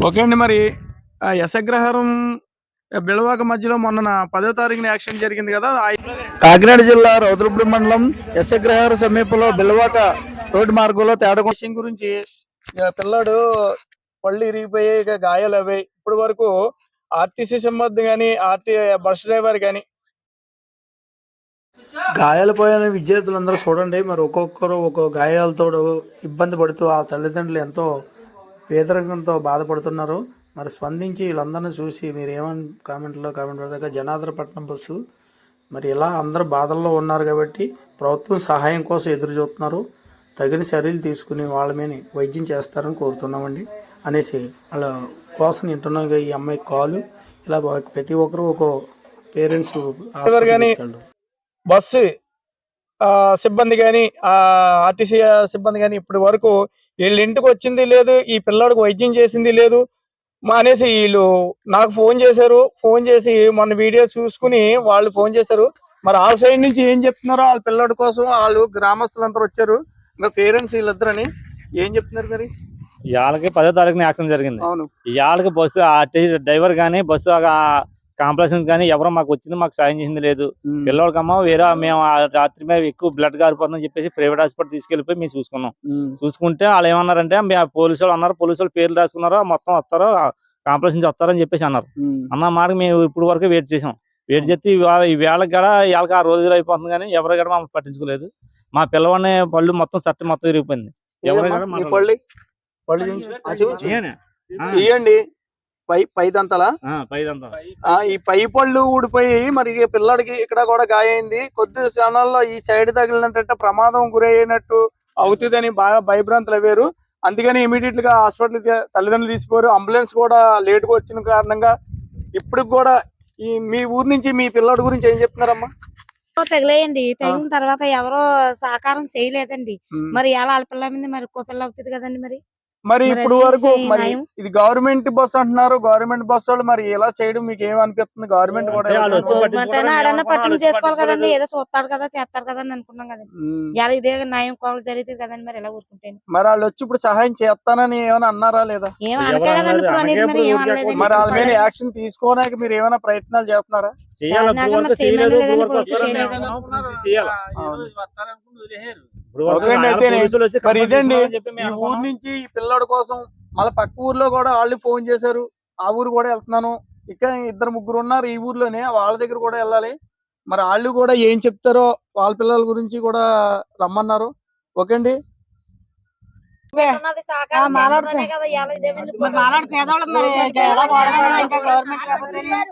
Okay అండి మరి ఆ, యశగ్రహారం బిళవాక మధ్యలో మొన్న పదో తారీఖున యాక్సిడెంట్ జరిగింది కదా కాకినాడ జిల్లా రౌద్రపుడి మండలం యశగ్రహార సమీపంలో బిళవాక రోడ్డు మార్గంలో తేడా విషయం గురించి ఇక పిల్లాడు పళ్ళు ఇరిగిపోయి ఇక గాయాలు అవ్వాయి. ఇప్పటి వరకు ఆర్టీసీ సిబ్బంది కానీ ఆర్టీ బస్ డ్రైవర్ కానీ గాయాలు పోయిన విద్యార్థులందరూ చూడండి మరి ఒక్కొక్కరు ఒక్కొక్క గాయాలతో ఇబ్బంది పడుతూ ఆ తల్లిదండ్రులు ఎంతో పేదరికంతో బాధపడుతున్నారు. మరి స్పందించి వీళ్ళందరినీ చూసి మీరు ఏమని కామెంట్లో కామెంట్ పెడతాక జనార్దనపట్నం బస్సు. మరి ఇలా అందరూ బాధల్లో ఉన్నారు కాబట్టి ప్రభుత్వం సహాయం కోసం ఎదురు చూస్తున్నారు. తగిన చర్యలు తీసుకుని వాళ్ళ మీద వైద్యం చేస్తారని కోరుతున్నామండి. అనేసి వాళ్ళ కోసం వింటున్నాం ఇక ఈ అమ్మాయి కాలు. ఇలా ప్రతి ఒక్కరు ఒక పేరెంట్స్ బస్సు సిబ్బంది కానీ ఆర్టీసీ సిబ్బంది కానీ ఇప్పటి వరకు వీళ్ళ ఇంటికి వచ్చింది లేదు ఈ పిల్లాడికి వైద్యం చేసింది లేదు మా అనేసి వీళ్ళు నాకు ఫోన్ చేశారు. ఫోన్ చేసి మొన్న వీడియో చూసుకుని వాళ్ళు ఫోన్ చేశారు. మరి ఆ సైడ్ నుంచి ఏం చెప్తున్నారో? వాళ్ళ పిల్లాడి కోసం వాళ్ళు గ్రామస్తులందరూ వచ్చారు. ఇంకా పేరెంట్స్ వీళ్ళిద్దరని ఏం చెప్తున్నారు మరి? ఇవాళకి పదో తారీఖున యాక్సిడెంట్ జరిగింది. అవును. ఇవాళకి బస్సు డ్రైవర్ కానీ బస్సు కాంప్లెక్షన్ కానీ ఎవరు మాకు వచ్చింది మాకు సాయం చేసింది లేదు. పిల్లలకమ్మ వేరే మేము ఆ రాత్రి మేము ఎక్కువ బ్లడ్ కారిపోతుందని చెప్పేసి ప్రైవేట్ హాస్పిటల్ తీసుకెళ్ళిపోయి మేము చూసుకున్నాం. చూసుకుంటే వాళ్ళు ఏమన్నారంటే మేము పోలీసు వాళ్ళు అన్నారు పోలీసు వాళ్ళు పేర్లు రాసుకున్నారు మొత్తం వస్తారు కాంప్లెక్స్ నుంచి వస్తారని చెప్పేసి అన్నారు. అన్న మాటకి మేము ఇప్పుడు వరకు వెయిట్ చేసాం. వెయిట్ చేస్తే ఇవాళ ఈ వేళకి కూడా ఇవాళకి ఆ రోజులు అయిపోతుంది కానీ ఎవరు కూడా మమ్మల్ని పట్టించుకోలేదు. మా పిల్లవాడిని పళ్ళు మొత్తం సట్టు మొత్తం ఇరిగిపోయింది ఎవరు పై పైదంతలా? ఆ, పైదంతా ఆ ఈ పై పళ్ళు ఊడిపోయి మరి పిల్లాడికి ఇక్కడ కూడా గాయైంది. కొద్ది క్షణాల్లో ఈ సైడ్ తగిలినట్టు ప్రమాదం గురయ్యేనట్టు అవుతుందని బాగా భయభ్రాంతులు అవ్వారు అందుకని ఇమీడియట్గా హాస్పిటల్ తల్లిదండ్రులు తీసిపోయారు. అంబులెన్స్ కూడా లేట్గా వచ్చిన కారణంగా ఇప్పుడు కూడా ఈ మీ ఊరు నుంచి మీ పిల్లాడి గురించి ఏం చెప్తున్నారమ్మా? తగిలేయండి. తగిలిన తర్వాత ఎవరో సహకారం చేయలేదండి. మరి ఎలా వాళ్ళ పిల్ల మీద మరి ఇంకో పిల్ల అవుతుంది కదండి మరి? మరి ఇప్పుడు వరకు మరి. ఇది గవర్నమెంట్ బస్ అంటున్నారు. గవర్నమెంట్ బస్ వాళ్ళు మరి ఎలా చేయడం మీకు ఏమనిపిస్తుంది గవర్నమెంట్ కూడా వాళ్ళు చేసుకోవాలి కదండి. ఏదో చూస్తాడు కదా చేస్తాడు కదా అని అనుకున్నాం కదండి. ఇలా ఇదే న్యాయం కోవాలి జరుగుతుంది కదండి మరి ఎలా ఊరుకుంటాను మరి వాళ్ళు వచ్చి ఇప్పుడు సహాయం చేస్తానని ఏమైనా అన్నారా లేదా? మరి వాళ్ళ మీద యాక్షన్ తీసుకోవడానికి మీరు ఏమైనా ప్రయత్నాలు చేస్తున్నారా? చేయాలి? ఊరు. నుంచి ఈ పిల్లడి కోసం మళ్ళీ పక్క ఊర్లో కూడా వాళ్ళు ఫోన్ చేశారు. ఆ ఊరు కూడా వెళ్తున్నాను. ఇక్కడ ఇద్దరు ముగ్గురు ఉన్నారు ఈ ఊర్లోనే వాళ్ళ దగ్గర కూడా వెళ్ళాలి. మరి వాళ్ళు కూడా ఏం చెప్తారో వాళ్ళ పిల్లల గురించి కూడా రమ్మన్నారు. ఓకే అండి. మాలాడు పేదవాళ్ళం మరి ఇంకా ఎలా ఇంకా గవర్నమెంట్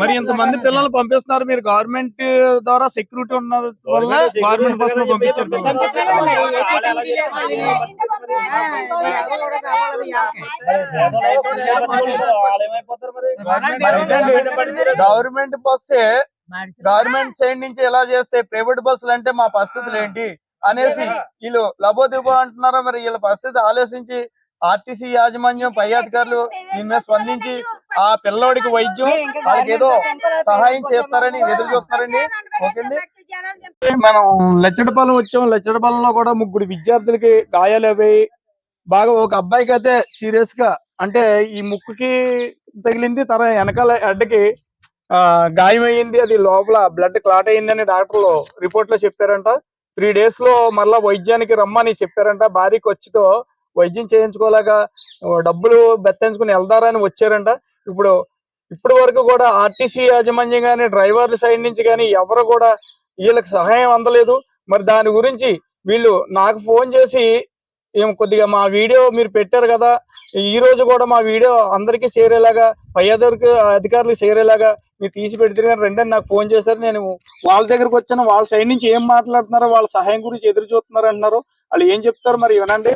మరి ఇంతమంది పిల్లలు పంపిస్తున్నారు మీరు గవర్నమెంట్ ద్వారా సెక్యూరిటీ ఉన్నది వల్ల గవర్నమెంట్ బస్లో పంపించారు గవర్నమెంట్ బస్సే గవర్నమెంట్ సైడ్ నుంచి ఎలా చేస్తే ప్రైవేట్ బస్సులు అంటే మా పరిస్థితులు ఏంటి అనేసి వీళ్ళు లబోదిబో అంటున్నారో మరి వీళ్ళ పరిస్థితి ఆలోచించి ఆర్టీసీ యాజమాన్యం పై అధికారులు దీని మీద స్పందించి ఆ పిల్లోడికి వైద్యం వాళ్ళకి ఏదో సహాయం చేస్తారని ఎదురు చూస్తారండి. ఓకే మనం లచ్చడపాలెం వచ్చాం. లచ్చడపాలెంలో కూడా ముగ్గురు విద్యార్థులకి గాయాలు అయ్యాయి బాగా ఒక అబ్బాయికి అయితే సీరియస్గా అంటే ఈ ముక్కుకి తగిలింది. తర వెనకాల ఆ గాయం అయ్యింది అది లోపల బ్లడ్ క్లాట్ అయ్యిందని డాక్టర్లు రిపోర్ట్లో చెప్పారంట. త్రీ డేస్లో మళ్ళా వైద్యానికి రమ్మని చెప్పారంట. భారీ ఖర్చుతో వైద్యం చేయించుకోలేక డబ్బులు బెత్తించుకుని వెళ్తారని వచ్చారంట. ఇప్పుడు ఇప్పటి వరకు కూడా ఆర్టీసీ యాజమాన్యం కానీ డ్రైవర్ల సైడ్ నుంచి కానీ ఎవరు కూడా వీళ్ళకి సహాయం అందలేదు. మరి దాని గురించి వీళ్ళు నాకు ఫోన్ చేసి ఏం కొద్దిగా మా వీడియో మీరు పెట్టారు కదా ఈ రోజు కూడా మా వీడియో అందరికీ చేరేలాగా పై అధికారులకు చేరేలాగా మీరు తీసి పెడితే కానీ రండి అని నాకు ఫోన్ చేశారు. నేను వాళ్ళ దగ్గరకు వచ్చాను. వాళ్ళ సైడ్ నుంచి ఏం మాట్లాడుతున్నారో వాళ్ళ సహాయం గురించి ఎదురు చూస్తున్నారు అంటున్నారు. వాళ్ళు ఏం చెప్తారు మరి వినండి.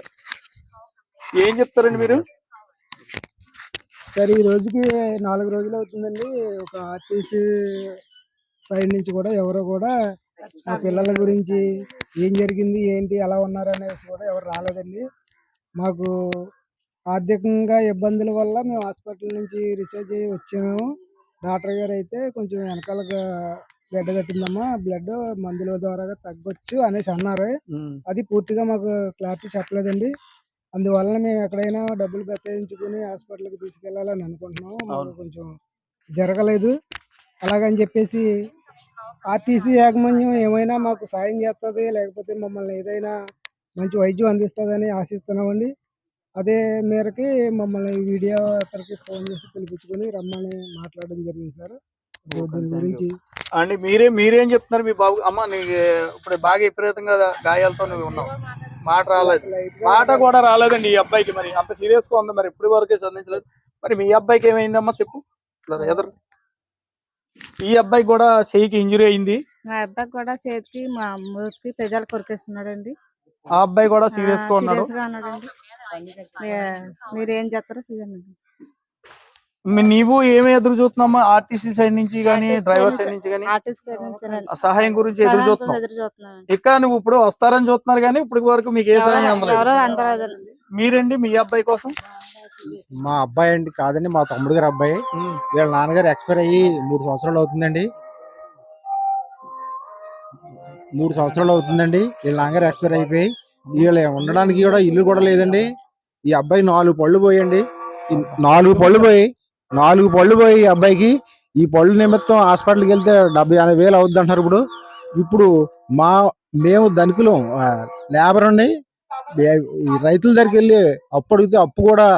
ఏం చెప్తారండి మీరు? సరే ఈ రోజుకి నాలుగు రోజులు అవుతుందండి. ఒక ఆర్టీసీ సైడ్ నుంచి కూడా ఎవరో కూడా ఆ పిల్లల గురించి ఏం జరిగింది ఏంటి ఎలా ఉన్నారు అనేసి కూడా ఎవరు రాలేదండి. మాకు ఆర్థికంగా ఇబ్బందుల వల్ల మేము హాస్పిటల్ నుంచి రీఛార్జ్ అయ్యి వచ్చాము. డాక్టర్ గారు అయితే కొంచెం వెనకాలగా బ్లడ్ కట్టిందమ్మా బ్లడ్ మందుల ద్వారా తగ్గొచ్చు అనేసి అన్నారు. అది పూర్తిగా మాకు క్లారిటీ చెప్పలేదండి. అందువలన మేము ఎక్కడైనా డబ్బులు బెత్తాయించుకుని హాస్పిటల్కి తీసుకెళ్ళాలని అనుకుంటున్నాం మాకు. కొంచెం జరగలేదు. అలాగని చెప్పేసి ఆర్టీసీ యాజమాన్యం ఏమైనా మాకు సాయం చేస్తుంది లేకపోతే మమ్మల్ని ఏదైనా మంచి వైద్యం అందిస్తుందని ఆశిస్తున్నామండి. అదే మేరకి మమ్మల్ని వీడియో అతనికి ఫోన్ చేసి పిలిపించుకొని రమ్మని మాట్లాడడం జరిగింది సార్. దీని గురించి అండి మీరే మీరేం చెప్తున్నారు మీ బాబు? అమ్మ నీకు ఇప్పుడు బాగా విపరీతంగా గాయాలతో నువ్వు ఉన్నావు. మాట రాలేదు. మాట కూడా రాలేదండి ఈ అబ్బాయికి మరి. అంత సీరియస్గా ఉంది మరి. ఇప్పటి వరకే సంధించలేదు మరి మీ అబ్బాయికి ఏమైందమ్మా చెప్పు. ఎదురు. ఈ అబ్బాయి కూడా చెయ్యికి ఇంజురీ అయింది. మా అబ్బాయి కూడా చేతికి మా మూతికి పెదాలు కొరికేస్తున్నాడండి. ఆ అబ్బాయి కూడా సీరియస్గా ఉన్నాడు. మీరేం చేస్తారో మీ- నీవు ఏమి ఎదురు చూస్తున్నామ్మా ఆర్టీసీ సైడ్ నుంచి కానీ RTC డ్రైవర్ సైడ్ నుంచి. ఆ సహాయం గురించి ఎదురు సహాయం చూస్తున్నావు? ఎదురు చూస్తున్నానండి. ఇక నువ్వు ఇప్పుడు వస్తారని చూస్తున్నారు కానీ ఇప్పటి వరకు మీకు ఏ సహాయం అందలేదు. మీరండి మీ అబ్బాయి కోసం? మా అబ్బాయి అండి కాదండి మా తమ్ముడు గారి అబ్బాయి. వీళ్ళ నాన్నగారు ఎక్స్పైర్ అయ్యి మూడు సంవత్సరాలు అవుతుందండి. మూడు సంవత్సరాలు అవుతుందండి. వీళ్ళ నాన్నగారు ఎక్స్పైర్ అయిపోయి వీళ్ళు ఉండడానికి కూడా ఇల్లు కూడా లేదండి. ఈ అబ్బాయి నాలుగు పళ్ళు పోయండి. నాలుగు పళ్ళు పోయి నాలుగు పళ్ళు పోయి ఈ అబ్బాయికి. ఈ పళ్ళు నిమిత్తం హాస్పిటల్కి వెళ్తే డెబ్బై ఎనభై వేలు అవుద్ది అంటారు ఇప్పుడు. ఇప్పుడు మా మేము ధనికులం లేబర్ ఉన్నాయి ఈ రైతుల దగ్గరికి వెళ్ళి అప్పు అడిగితే అప్పు కూడా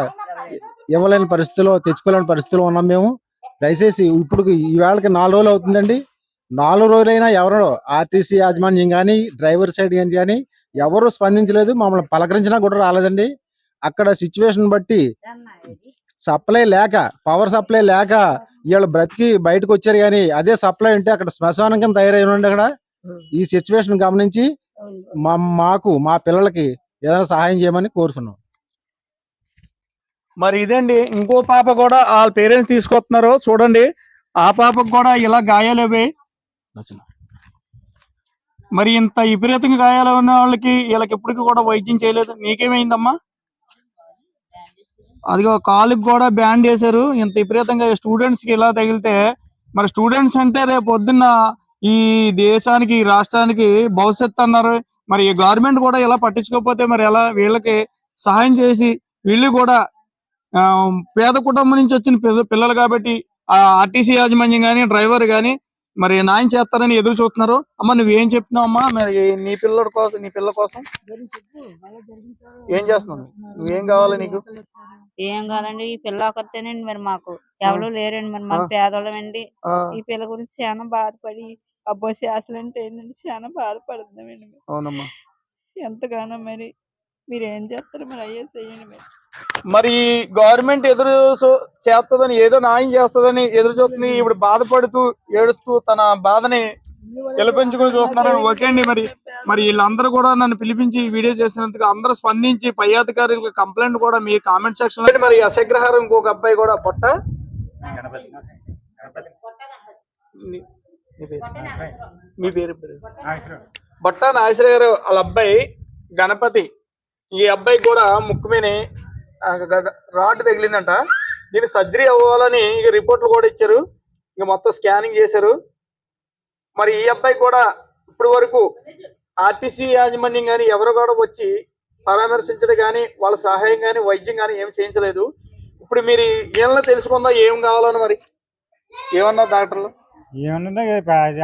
ఇవ్వలేని పరిస్థితిలో తెచ్చుకోలేని పరిస్థితిలో ఉన్నాం మేము. దయచేసి ఇప్పుడు ఈ వేళకి నాలుగు రోజులు అవుతుందండి. నాలుగు రోజులైనా ఎవరో ఆర్టీసీ యాజమాన్యం కానీ డ్రైవర్ సైడ్ కానీ ఎవరు స్పందించలేదు. మమ్మల్ని పలకరించినా కూడా రాలేదండి. అక్కడ సిచ్యువేషన్ బట్టి సప్లై లేక పవర్ సప్లై లేక వీళ్ళు బ్రతికి బయటకు వచ్చారు కానీ అదే సప్లై ఉంటే అక్కడ శ్మశానం కింద తయారై ఉండండి అక్కడ. ఈ సిచ్యువేషన్ గమనించి మా మాకు మా పిల్లలకి ఏదైనా సహాయం చేయమని కోరుతున్నాం. మరి ఇదండి. ఇంకో పాప కూడా వాళ్ళ పేరెంట్స్ తీసుకొస్తున్నారు. చూడండి. ఆ పాపకు కూడా ఇలా గాయాలు మరి ఇంత విపరీతంగా గాయాలు ఉన్న వాళ్ళకి వీళ్ళకి ఎప్పటికీ కూడా వైద్యం చేయలేదు. నీకేమైందమ్మా అదిగో కాలుకి కూడా బ్యాండ్ చేశారు. ఇంత విపరీతంగా స్టూడెంట్స్కి ఇలా తగిలితే మరి స్టూడెంట్స్ అంటే రేపు పొద్దున్న ఈ దేశానికి ఈ రాష్ట్రానికి భవిష్యత్తు అన్నారు. మరి ఈ గవర్నమెంట్ కూడా ఇలా పట్టించుకోకపోతే మరి ఎలా వీళ్ళకి సహాయం చేసి వీళ్ళు కూడా పేద కుటుంబం నుంచి వచ్చిన పిల్లలు కాబట్టి ఆ ఆర్టీసీ యాజమాన్యం కానీ డ్రైవర్ కానీ మరి న్యాయం చేస్తారని ఎదురు చూస్తున్నారు. అమ్మ నువ్వేం చెప్తున్నావు అమ్మా? మరి నీ పిల్లల కోసం నీ పిల్ల కోసం? ఏం చేస్తున్నావు? నువ్వేం కావాలి నీకు? ఏం కాదండి ఈ పిల్ల ఒకరితేనండి మరి మాకు. ఎవరు లేరండి మరి ఆ. పేదోళ్ళమండి. ఈ పిల్ల గురించి చాలా బాధపడి అబ్బో శాసలు అంటే ఏంటంటే చాలా బాధపడుతున్నామండి ఎంతగానో మరి మీరు ఏం చేస్తారు మరి అయ్యే చేయండి మరి? మరి గవర్నమెంట్ ఎదురు చేస్తదని ఏదో న్యాయం చేస్తదని ఎదురు చూస్తుంది. ఇప్పుడు బాధపడుతూ ఏడుస్తూ తన బాధని పిలిపించుకుని చూస్తున్నారు ఓకే అండి మరి. మరి వీళ్ళందరూ కూడా నన్ను పిలిపించి వీడియో చేసినందుకు అందరూ స్పందించి పై అధికారులకు కంప్లైంట్ కూడా మీ కామెంట్ సెక్షన్లో మరి అసగ్రహారం ఇంకొక అబ్బాయి కూడా పొట్ట? మీ పేరు బొట్ట నాగేశ్వర గారు వాళ్ళ అబ్బాయి గణపతి. ఈ అబ్బాయి కూడా ముక్కు మీద గ- రాడ్ తగిలిందంట. దీని సర్జరీ అవ్వాలని ఇక రిపోర్ట్లు కూడా ఇచ్చారు. ఇక మొత్తం స్కానింగ్ చేశారు. మరి ఈ అబ్బాయి కూడా ఇప్పటి వరకు ఆర్టీసీ యాజమాన్యం కానీ ఎవరు కూడా వచ్చి పరామర్శించడం కానీ వాళ్ళ సహాయం కానీ వైద్యం కానీ ఏం చేయించలేదు. ఇప్పుడు మీరు ఏమన్నా తెలుసుకుందా ఏం కావాలని మరి? ఏమన్నా డాక్టర్లు? ఏమన్నా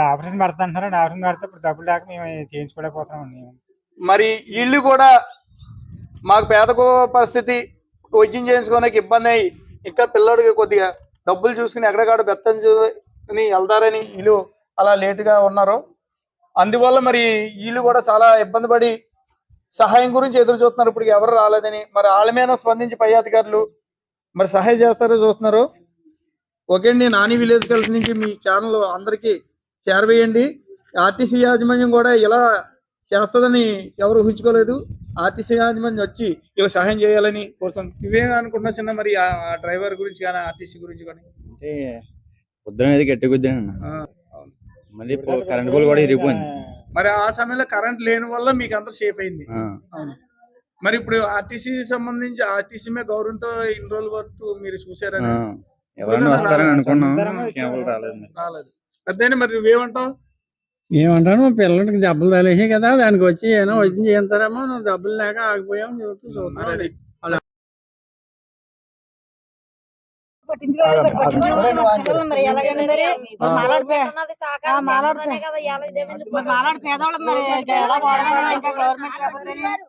ఆపరేషన్ పెడతా అంటున్నారు. ఆపరేషన్ పెడితే ఇప్పుడు డబ్బులు లేక మేము చేయించుకోలేకపోతున్నాం మరి వీళ్ళు కూడా మాకు పేద పరిస్థితి వైద్యం చేయించుకోవడానికి ఇబ్బంది అయ్యి ఇంకా పిల్లడికి కొద్దిగా డబ్బులు చూసుకుని ఎక్కడికాడ బెత్తం చూని వెళ్తారని వీళ్ళు అలా లేటుగా ఉన్నారు. అందువల్ల మరి వీళ్ళు కూడా చాలా ఇబ్బంది పడి సహాయం గురించి ఎదురు చూస్తున్నారు. ఇప్పుడు ఎవరు రాలేదని మరి వాళ్ళ మీద స్పందించి పై అధికారులు మరి సహాయం చేస్తారో చూస్తున్నారు. ఓకే అండి నాని విలేజ్ కలిసి నుంచి మీ ఛానల్ అందరికీ చేరవేయండి. ఆర్టీసీ యాజమాన్యం కూడా ఇలా చేస్తుందని ఎవరు ఊహించుకోలేదు. ఆర్టీసీ యాజమాన్యం వచ్చి ఇలా సహాయం చేయాలని కోరుతుంది నువ్వేం అనుకుంటున్నావు చిన్న మరి ఆ డ్రైవర్ గురించి కానీ ఆర్టీసీ గురించి కానీ? అంటే గట్టి మళ్ళీ కరెంట్ పోల్ కూడా ఇరిగిపోయింది. మరి ఆ సమయంలో కరెంట్ లేని వల్ల మీకు అంత సేఫ్ అయింది. మరి ఇప్పుడు ఆర్టీసీ సంబంధించి ఆర్టీసీ మీద గౌరవంతో ఇన్ని రోజుల వరకు మీరు. చూసారని? ఎవరైనా వస్తారని అనుకున్నాం. రాలేదు మరి. రాలేదు. పెద్ద మరి నువ్వేమంటావు? ఏమంటాను పిల్లలకి దెబ్బలు తగిలేసాయి కదా దానికి వచ్చి ఏమో వచ్చి చేస్తారేమో నువ్వు డబ్బులు లేక ఆగిపోయాం చెప్పి మరి మాలాడి పేదవాళ్ళం మరి ఎలా గవర్నమెంట్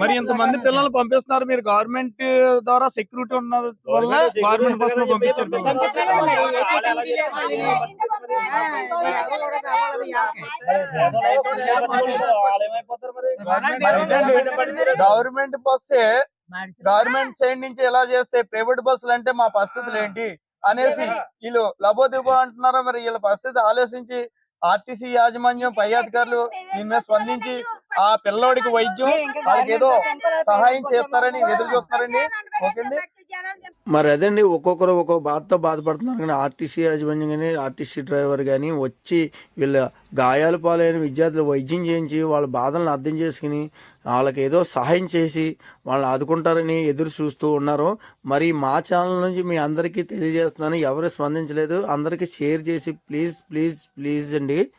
మరి ఇంతమంది పిల్లల్ని పంపిస్తున్నారు మీరు గవర్నమెంట్ ద్వారా సెక్యూరిటీ ఉన్న వల్ల గవర్నమెంట్ బస్లో పంపించారు. గవర్నమెంట్ బస్సే గవర్నమెంట్ సైడ్ నుంచి ఎలా చేస్తే ప్రైవేట్ బస్సులు అంటే మా పరిస్థితులు ఏంటి అనేసి వీళ్ళు లబోదిబో అంటున్నారో మరి వీళ్ళ పరిస్థితి ఆలోచించి ఆర్టీసీ యాజమాన్యం పై అధికారులు దీని మీద స్పందించి ఆ పిల్లోడికి వైద్యం వాళ్ళకి ఏదో సహాయం చేస్తారని ఎదురు చూస్తారండి. ఓకే అండి. మరి అదండి ఒక్కొక్కరు ఒక్కొక్క బాధతో బాధపడుతున్నారు కానీ ఆర్టీసీ యాజమాన్యం కానీ ఆర్టీసీ డ్రైవర్ కానీ వచ్చి వీళ్ళ గాయాల పాలైన విద్యార్థులు వైద్యం చేయించి వాళ్ళ బాధలను అర్థం చేసుకుని వాళ్ళకి ఏదో సహాయం చేసి వాళ్ళని ఆదుకుంటారని ఎదురు చూస్తూ ఉన్నారు. మరి మా ఛానల్ నుంచి మీ అందరికీ తెలియజేస్తున్నాను. ఎవరు స్పందించలేదు. అందరికీ షేర్ చేసి ప్లీజ్ ప్లీజ్ ప్లీజ్ అండి.